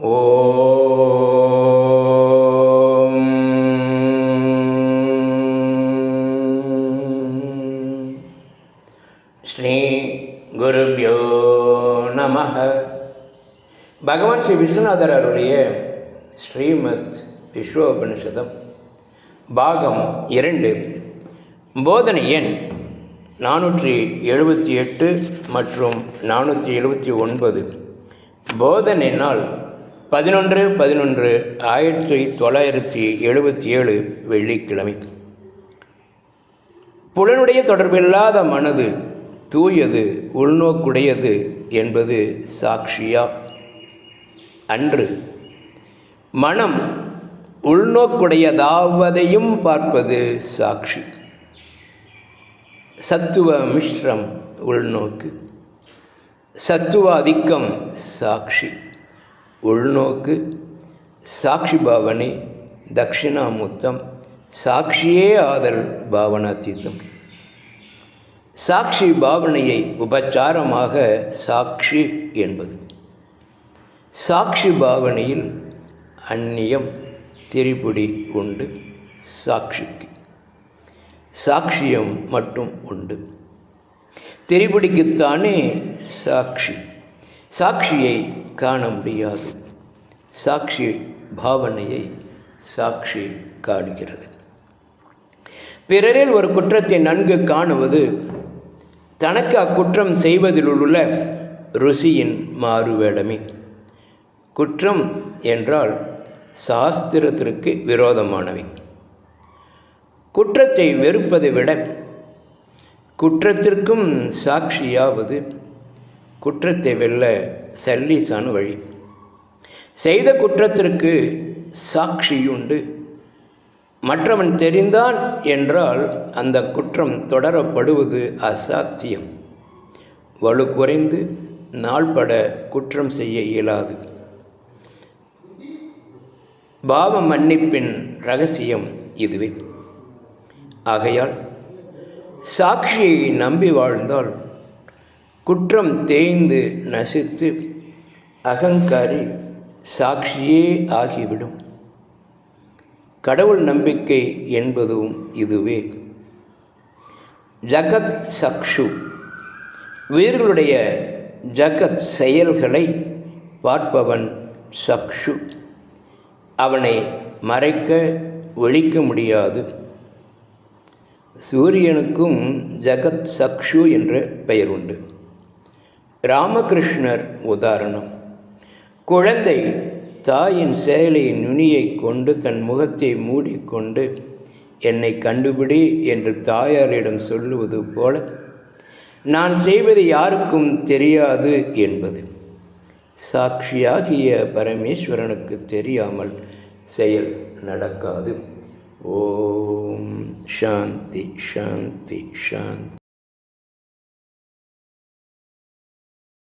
ஸ்ரீ குருபியோ நம பகவான் ஸ்ரீ விஸ்வநாதர் அருடைய ஸ்ரீமத் விஸ்வோபனிஷதம் பாகம் இரண்டு போதனை எண் நானூற்றி எழுபத்தி எட்டு மற்றும் நானூற்றி எழுபத்தி ஒன்பது. போதனை நாள் பதினொன்று பதினொன்று ஆயிரத்தி தொள்ளாயிரத்தி எழுபத்தி ஏழு வெள்ளிக்கிழமை. புலனுடைய தொடர்பில்லாத மனது தூயது உள்நோக்குடையது என்பது சாட்சியா? அன்று மனம் உள்நோக்குடையதாவதையும் பார்ப்பது சாட்சி. சத்துவ மிஸ்ரம் உள்நோக்கு சத்துவ அதிக்கம் சாட்சி. உள்நோக்கு சாட்சி பாவனை தட்சிணாமுத்தம் சாட்சியே ஆதல் பாவனாத்தீதம் சாட்சி பாவனையை உபச்சாரமாக சாட்சி என்பது. சாட்சி பாவனையில் அந்நியம் திரிபுடி உண்டு சாட்சிக்கு. சாட்சியம் மட்டும் உண்டு. திரிபுடிக்குத்தானே சாட்சி. சாட்சியை காண முடியாது. சாட்சி பாவனையை சாட்சி காணுகிறது. பிறரில் ஒரு குற்றத்தை நன்கு காணுவது தனக்கு அக்குற்றம் செய்வதில் உள்ள ருசியின் மாறுவேடமே. குற்றம் என்றால் சாஸ்திரத்திற்கு விரோதமானவை. குற்றத்தை வெறுப்பதை விட குற்றத்திற்கும் சாட்சியாவது குற்றத்தை வெல்ல சல்லீசான வழி. செய்த குற்றத்திற்கு சாட்சியுண்டு. மற்றவன் தெரிந்தான் என்றால் அந்த குற்றம் தொடரப்படுவது அசாத்தியம். வலு குறைந்து நாள்பட குற்றம் செய்ய இயலாது. பாவ மன்னிப்பின் ரகசியம் இதுவே. ஆகையால் சாட்சியை நம்பி வாழ்ந்தால் குற்றம் தேய்ந்து நசித்து அகங்காரி சாட்சியே ஆகிவிடும். கடவுள் நம்பிக்கை என்பதும் இதுவே. ஜகத் சக்ஷு. உயிர்களுடைய ஜகத் செயல்களை பார்ப்பவன் சக்ஷு. அவனை மறைக்க ஒழிக்க முடியாது. சூரியனுக்கும் ஜகத் சக்ஷு என்ற பெயர் உண்டு. ராமகிருஷ்ணர் உதாரணம். குழந்தை தாயின் சேலை நுனியை கொண்டு தன் முகத்தை மூடிக்கொண்டு என்னை கண்டுபிடி என்று தாயாரிடம் சொல்லுவது போல நான் செய்வது யாருக்கும் தெரியாது என்பது. சாட்சியாகிய பரமேஸ்வரனுக்கு தெரியாமல் செயல் நடக்காது. ஓம். சாந்தி சாந்தி சாந்தி.